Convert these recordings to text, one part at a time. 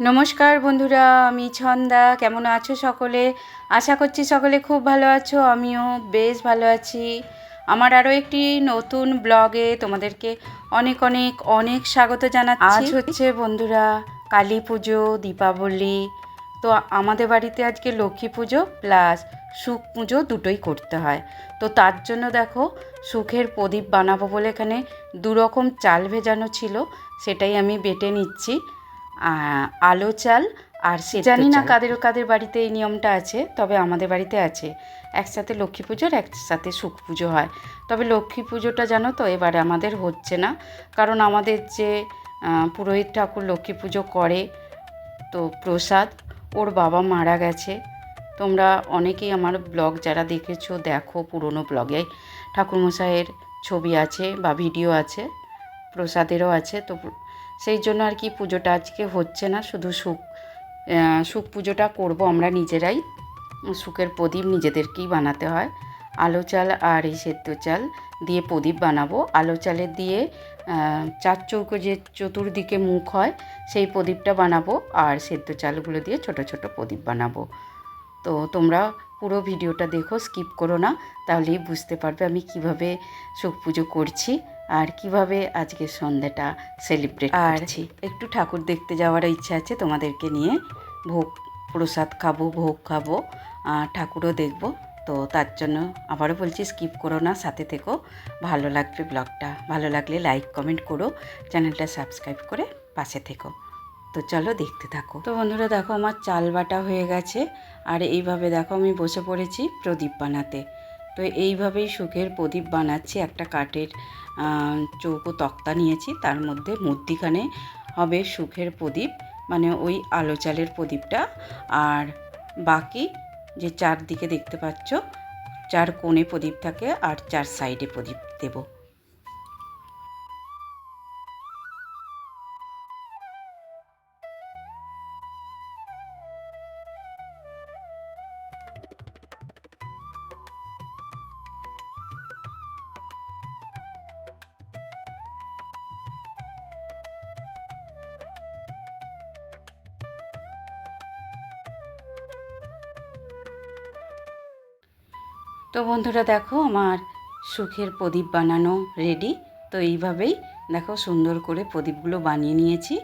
নমস্কার বন্ধুরা আমি ছন্দা। কেমন আছো সকলে? আশা করছি সকলে খুব ভালো আছো আমিও বেশ ভালো আছি। আমার আরও একটি নতুন ব্লগে তোমাদেরকে অনেক অনেক অনেক স্বাগত জানাচ্ছি। আজ হচ্ছে বন্ধুরা কালী পুজো দীপাবলি। তো আমাদের বাড়িতে আজকে লক্ষ্মী পুজো প্লাস সুখ পুজো দুটোই করতে হয়। তো তার জন্য দেখো সুখের প্রদীপ বানাবো বলে এখানে দুরকম চাল ভেজানো ছিল সেটাই আমি বেটে নিচ্ছি। আলো চাল আর সে জানি না কাদের কাদের বাড়িতে এই নিয়মটা আছে তবে আমাদের বাড়িতে আছে। একসাথে লক্ষ্মী পুজোর একসাথে সুখ পুজো হয়। তবে লক্ষ্মী পুজোটা জানো তো এবারে আমাদের হচ্ছে না। কারণ আমাদের যে পুরোহিত ঠাকুর লক্ষ্মী পুজো করে তো প্রসাদ ওর বাবা মারা গেছে। তোমরা অনেকেই আমার ব্লগ যারা দেখেছ দেখো পুরনো ব্লগে। ঠাকুরমশাইয়ের ছবি আছে বা ভিডিও আছে প্রসাদেরও আছে তো সেই জন্য আর কি পুজোটা আজকে হচ্ছে না, শুধু সুখ সুখ পুজোটা করব আমরা নিজেরাই। সুখের প্রদীপ নিজেদেরকেই বানাতে হয়। আলো চাল আর এই সেদ্ধ চাল দিয়ে প্রদীপ বানাবো। আলো চালের দিয়ে চার চৌকো যে চতুর্দিকে মুখ হয়, সেই প্রদীপটা বানাবো আর সেদ্ধ চালগুলো দিয়ে ছোট ছোট প্রদীপ বানাবো। তো তোমরা পুরো ভিডিওটা দেখো, স্কিপ করো না, তাহলেই বুঝতে পারবে আমি কীভাবে সুখ পুজো করছি। আর কীভাবে আজকে সন্ধ্যাটা সেলিব্রেট করছি? একটু ঠাকুর দেখতে যাওয়ার ইচ্ছা আছে তোমাদেরকে নিয়ে ভোগ প্রসাদ খাব ভোগ খাব আর ঠাকুরও দেখব। তো তার জন্য আবারও বলছি স্কিপ করো না সাথে থেকো। ভালো লাগবে ব্লগটা ভালো লাগলে লাইক কমেন্ট করো। চ্যানেলটা সাবস্ক্রাইব করে পাশে থেকো। তো চলো দেখতে থাকো। তো বন্ধুরা দেখো আমার চাল বাটা হয়ে গেছে। আর এইভাবে দেখো আমি বসে পড়েছি প্রদীপ বানাতে। তো এইভাবেই সুখের প্রদীপ বানাচ্ছি। একটা কাঠের চৌকো তক্তা নিয়েছি। তার মধ্যে মধ্যিখানে হবে সুখের প্রদীপ মানে ওই আলো চালের প্রদীপটা। আর বাকি যে চারদিকে দেখতে পাচ্ছ, চার কোণে প্রদীপ থাকে আর চার সাইডে প্রদীপ দেবো। তো বন্ধুরা দেখো আমার সুখের প্রদীপ বানানো রেডি তো এইভাবেই দেখো সুন্দর করে প্রদীপগুলো বানিয়ে নিয়েছি।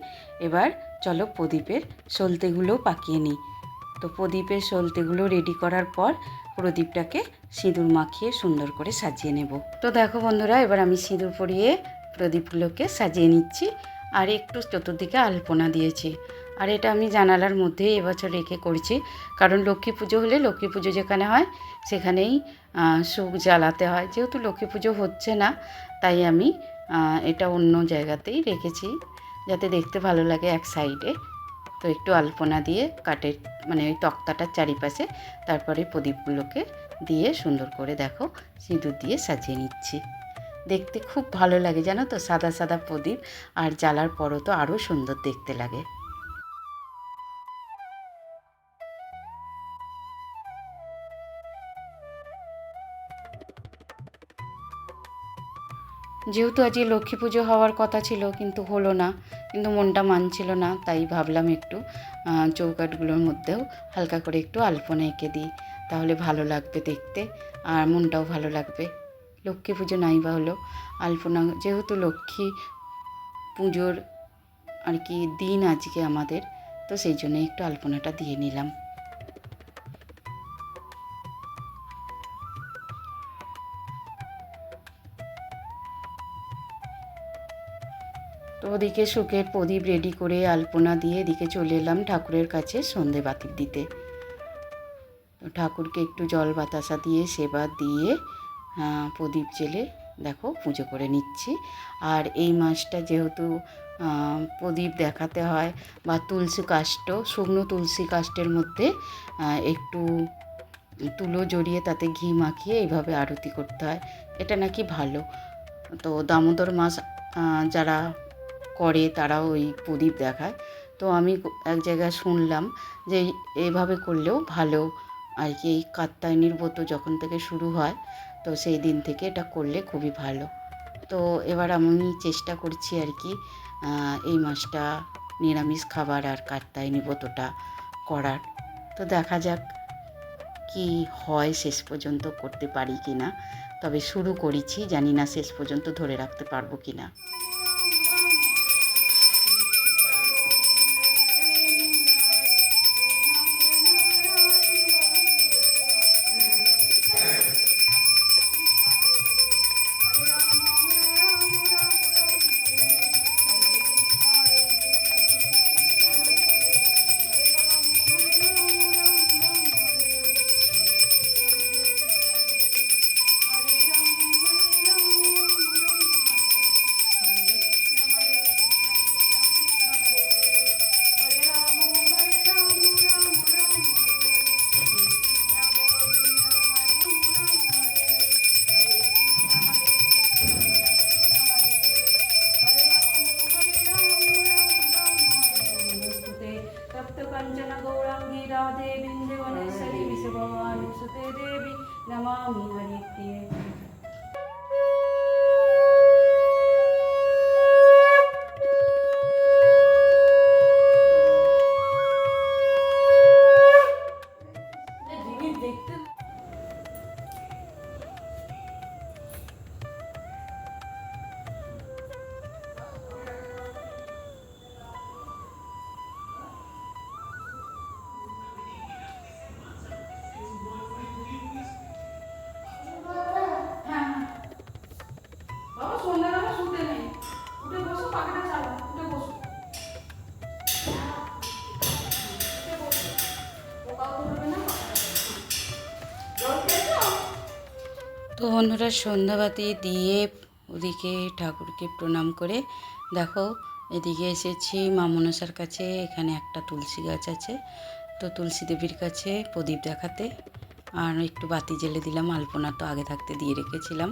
এবার চলো প্রদীপের সলতেগুলো পাকিয়ে নিই। তো প্রদীপের সলতেগুলো রেডি করার পর প্রদীপটাকে সিঁদুর মাখিয়ে সুন্দর করে সাজিয়ে নেব। তো দেখো বন্ধুরা, এবার আমি সিঁদুর পরিয়ে প্রদীপগুলোকে সাজিয়ে নিচ্ছি। আর একটু চতুর্দিকে আলপনা দিয়েছি। আর এটা আমি জানালার মধ্যেই এবছর রেখে করছি। কারণ লক্ষ্মী পুজো হলে লক্ষ্মী পুজো যেখানে হয়, সেখানেই সুখ জ্বালাতে হয়। যেহেতু লক্ষ্মী পুজো হচ্ছে না, তাই আমি এটা অন্য জায়গাতেই রেখেছি, যাতে দেখতে ভালো লাগে এক সাইডে। তো একটু আলপনা দিয়ে কাঠের মানে ওই তক্তাটার চারিপাশে, তারপরে প্রদীপগুলোকে দিয়ে সুন্দর করে দেখো, সিঁদুর দিয়ে সাজিয়ে নিচ্ছি। দেখতে খুব ভালো লাগে, জানো তো? সাদা সাদা প্রদীপ, আর জ্বালার পরও তো আরও সুন্দর দেখতে লাগে। যেহেতু আজকে লক্ষ্মী পুজো হওয়ার কথা ছিল কিন্তু হলো না। কিন্তু মনটা মানছিল না তাই ভাবলাম একটু আহ, চৌকাঠগুলোর মধ্যেও হালকা করে একটু আলপনা এঁকে দিই। তাহলে ভালো লাগবে দেখতে আর মনটাও ভালো লাগবে। লক্ষ্মী পুজো নাই বা হলো আলপনা যেহেতু লক্ষ্মী পুজোর আর কি দিন আজকে আমাদের তো সেই জন্য একটু আলপনাটা দিয়ে নিলাম। তো ওদিকে সুখের প্রদীপ রেডি করে আলপনা দিয়ে এদিকে চলে এলাম ঠাকুরের কাছে সন্ধে বাতি দিতে। তো ঠাকুরকে একটু জল বাতাসা দিয়ে সেবা দিয়ে প্রদীপ জেলে দেখো পুজো করে নিচ্ছি। আর এই মাসটা যেহেতু প্রদীপ দেখাতে হয় বা তুলসী কাষ্ঠ শুকনো তুলসী কাষ্ঠের মধ্যে একটু তুলো জড়িয়ে তাতে ঘি মাখিয়ে এইভাবে আরতি করতে হয়। এটা নাকি ভালো। তো দামোদর মাস যারা করে তারা ওই প্রদীপ দেখায়। তো আমি এক জায়গায় শুনলাম যে এইভাবে করলেও ভালো। আর কি এই কাত্তায়নীর ব্রত যখন থেকে শুরু হয়, তো সেই দিন থেকে এটা করলে খুবই ভালো। তো এবার আমি চেষ্টা করছি আর কি এই মাসটা নিরামিষ খাবার আর কাত্তায় নিবতটা করার। তো দেখা যাক কি হয়, শেষ পর্যন্ত করতে পারি কি না তবে শুরু করেছি, জানি না শেষ পর্যন্ত ধরে রাখতে পারব কি না তো বন্ধুরা, সন্ধ্যাবাতি দিয়ে ওদিকে ঠাকুরকে প্রণাম করে দেখো, এদিকে এসেছি মা মনসার কাছে, এখানে একটা তুলসী গাছ আছে। তো তুলসী দেবীর কাছে প্রদীপ দেখাতে, আর একটু বাতি জ্বেলে দিলাম, আলপনা তো আগে থাকতে দিয়ে রেখেছিলাম।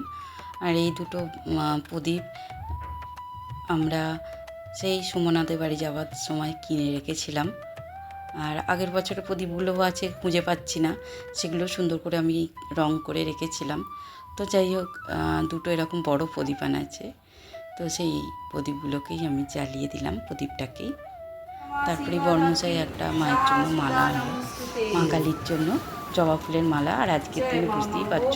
আর এই দুটো প্রদীপ আমরা সেই সুমনাদের বাড়ি যাওয়ার সময় কিনে রেখেছিলাম। আর আগের বছরের প্রদীপগুলোও আছে খুঁজে পাচ্ছি না। সেগুলো সুন্দর করে আমি রং করে রেখেছিলাম। তো যাই হোক দুটো এরকম বড় প্রদীপ আনা আছে তো সেই প্রদীপগুলোকেই আমি জ্বালিয়ে দিলাম প্রদীপটাকেই। তারপরে বর্মশাই একটা মায়ের জন্য মালা আনলো মা কালীর জন্য। জবা ফুলের মালা আর আজকে তুমি বুঝতেই পারছ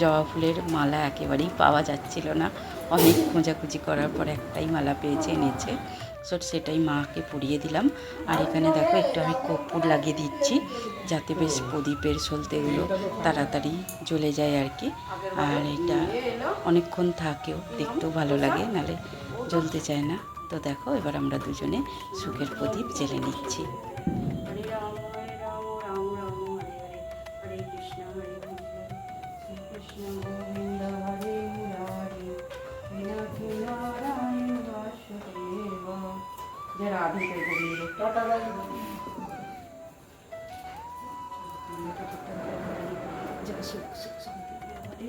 জবা ফুলের মালা একেবারেই পাওয়া যাচ্ছিল না। অনেক খোঁজাখুঁজি করার পর একটাই মালা পেয়েছে এনেছে। সো সেটাই মাকে পরিয়ে দিলাম। আর এখানে দেখো একটু আমি কর্পূর লাগিয়ে দিচ্ছি, যাতে বেশ প্রদীপের সলতেগুলো তাড়াতাড়ি জ্বলে যায় আর কি। আর এটা অনেকক্ষণ থাকেও, দেখতেও ভালো লাগে, নালে জ্বলতে চায় না। তো দেখো, এবার আমরা দুজনে সুখের প্রদীপ জেলে নিচ্ছি। যে রাধে জয় গোবিন্দ জয় সুখ সুখ শান্তি হরে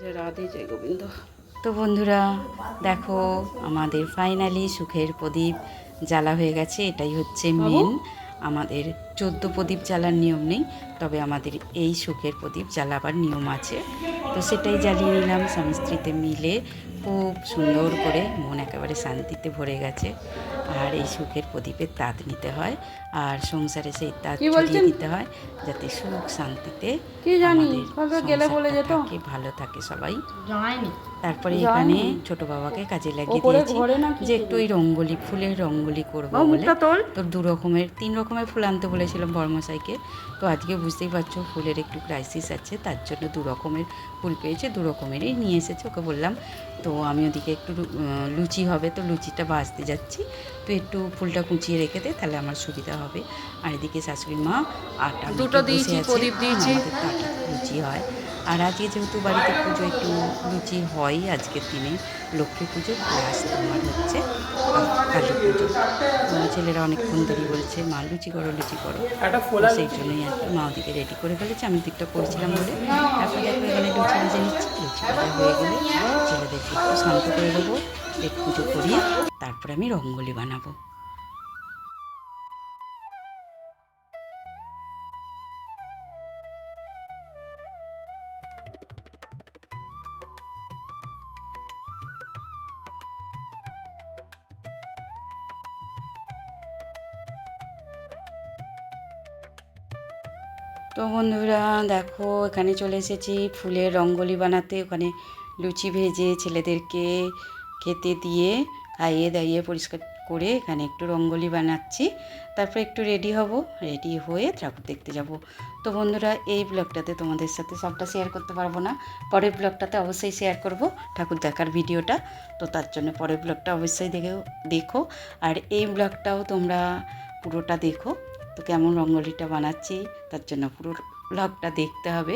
যে রাধে জয় গোবিন্দ তো বন্ধুরা দেখো আমাদের ফাইনালি সুখের প্রদীপ জ্বালা হয়ে গেছে এটাই হচ্ছে মেন আমাদের চোদ্দ প্রদীপ জ্বালার নিয়ম নেই তবে আমাদের এই সুখের প্রদীপ জ্বালাবার নিয়ম আছে। তো সেটাই জ্বালিয়ে নিলাম স্বামী স্ত্রীতে মিলে খুব সুন্দর করে মন একেবারে শান্তিতে ভরে গেছে। আর এই সুখের প্রদীপের তাঁত নিতে হয় আর সংসারে সেই তাঁত জ্বালিয়ে দিতে হয় যাতে সুখ শান্তিতে কি জানি, আমাদের গেলে বলে যেত? থাকে, ভালো থাকে সবাই। তারপরে এখানে ছোট বাবাকে কাজে লাগিয়ে দিয়েছি যে একটু ওই রঙ্গোলি ফুলের রঙ্গোলি করব বলে। তো দু রকমের তিন রকমের ফুল আনতে বলেছিলাম বর্মশাইকে। তো আজকে বুঝতেই পারছ ফুলের একটু ক্রাইসিস আছে তার জন্য দু রকমের ফুল পেয়েছে দু রকমেরই নিয়ে এসেছে ওকে বললাম। তো আমি ওদিকে একটু লু- লুচি হবে তো লুচিটা ভাজতে যাচ্ছি। তো একটু ফুলটা কুচিয়ে রেখে দে তাহলে আমার সুবিধা হবে। আর এদিকে শাশুড়ি মা আটা দুটো দিয়েছি, প্রদীপ দিয়েছি। আটা লুচি হয়। আর আজকে যেহেতু বাড়িতে পুজো একটু লুচি হয় আজকের দিনে লক্ষ্মী পুজো প্লাস তোমার হচ্ছে কালী পুজো। ছেলেরা অনেকক্ষণ ধরে বলছে মা লুচি করো লুচি করো। সেই জন্যই আর কি মা ওদিকে রেডি করে ফেলেছে। আমি দিকটা করছিলাম বলে। তারপরে দেখো এখানে লুচি ভেজে নিচ্ছি। লুচি ভাজা হয়ে গেলে ছেলেদেরকে একটু শান্ত করে দেবো। ঠাকুরের পুজো করি তারপরে আমি রঙ্গোলি বানাবো। তো বন্ধুরা, দেখো, এখানে চলে এসেছি ফুলের রঙ্গোলি বানাতে। ওখানে লুচি ভেজে ছেলেদেরকে খেতে দিয়ে খাইয়ে দাইয়ে পরিষ্কার করে এখানে একটু রঙ্গোলি বানাচ্ছি। তারপর একটু রেডি হব। রেডি হয়ে ঠাকুর দেখতে যাব। তো বন্ধুরা, এই ব্লগটাতে তোমাদের সাথে সবটা শেয়ার করতে পারব না। পরের ব্লগটাতে অবশ্যই শেয়ার করব ঠাকুর দেখার ভিডিওটা। তো তার জন্য পরের ব্লগটা অবশ্যই দেখে দেখো। আর এই ব্লগটাও তোমরা পুরোটা দেখো। তো কেমন রঙ্গোলিটা বানাচ্ছি, তার জন্য পুরো ব্লগটা দেখতে হবে।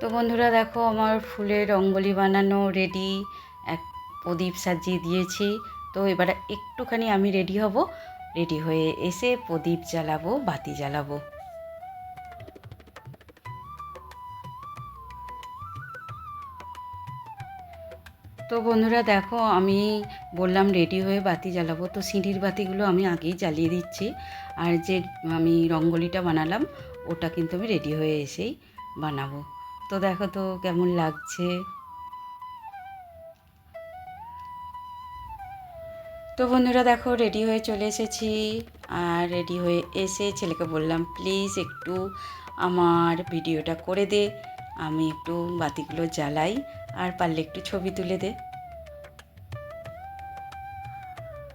তো বন্ধুরা দেখো, আমার ফুলের রঙ্গোলি বানানো রেডি এক প্রদীপ সাজিয়ে দিয়েছি। তো এবার একটুখানি আমি রেডি হব। রেডি হয়ে এসে প্রদীপ জ্বালাবো, বাতি জ্বালাবো। তো বন্ধুরা দেখো, আমি বললাম রেডি হয়ে বাতি জ্বালাবো। তো সিঁড়ির বাতিগুলো আমি আগেই জ্বালিয়ে দিচ্ছি। আর যে আমি রঙ্গোলিটা বানালাম, ওটা কিন্তু আমি রেডি হয়ে এসেই বানাবো। তো দেখো তো কেমন লাগছে। তো বন্ধুরা দেখো রেডি হয়ে চলে এসেছি। আর রেডি হয়ে এসে ছেলেকে বললাম প্লিজ একটু আমার ভিডিওটা করে দে। আমি একটু বাতিগুলো জ্বালাই। আর পারলে একটু ছবি তুলে দে।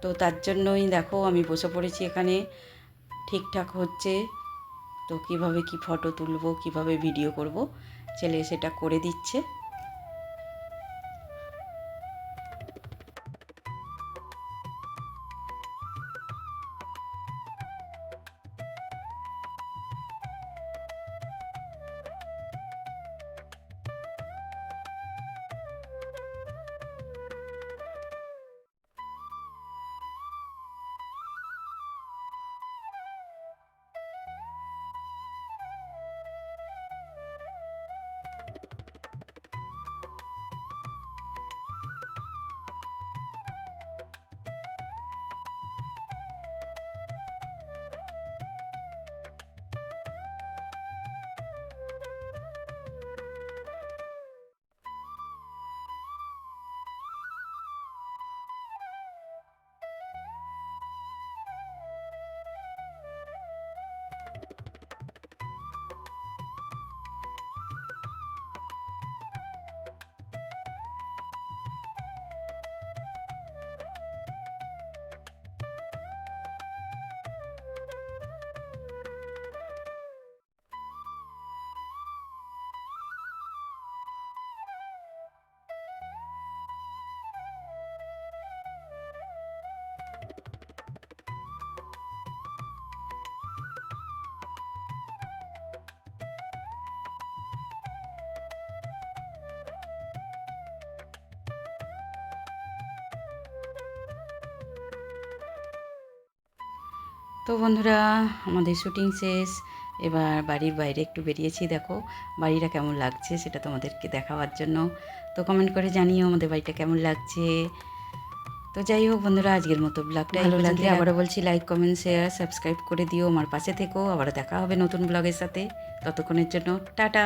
তো তার জন্যই দেখো, আমি বসে পড়েছি এখানে। ঠিকঠাক হচ্ছে। তো কীভাবে কি ফটো তুলবো, কীভাবে ভিডিও করব? ছেলে সেটা করে দিচ্ছে। তো বন্ধুরা আমাদের শুটিং শেষ। এবার বাড়ির বাইরে একটু বেরিয়েছি দেখো বাড়িটা কেমন লাগছে সেটা তোমাদেরকে দেখাবার জন্য। তো কমেন্ট করে জানিও আমাদের বাড়িটা কেমন লাগছে। তো যাই হোক বন্ধুরা আজকের মতো ব্লগটা ভালো লাগলে আবারও বলছি লাইক কমেন্ট শেয়ার সাবস্ক্রাইব করে দিও। আমার পাশে থেকো। আবার দেখা হবে নতুন ব্লগের সাথে। ততক্ষণের জন্য টাটা।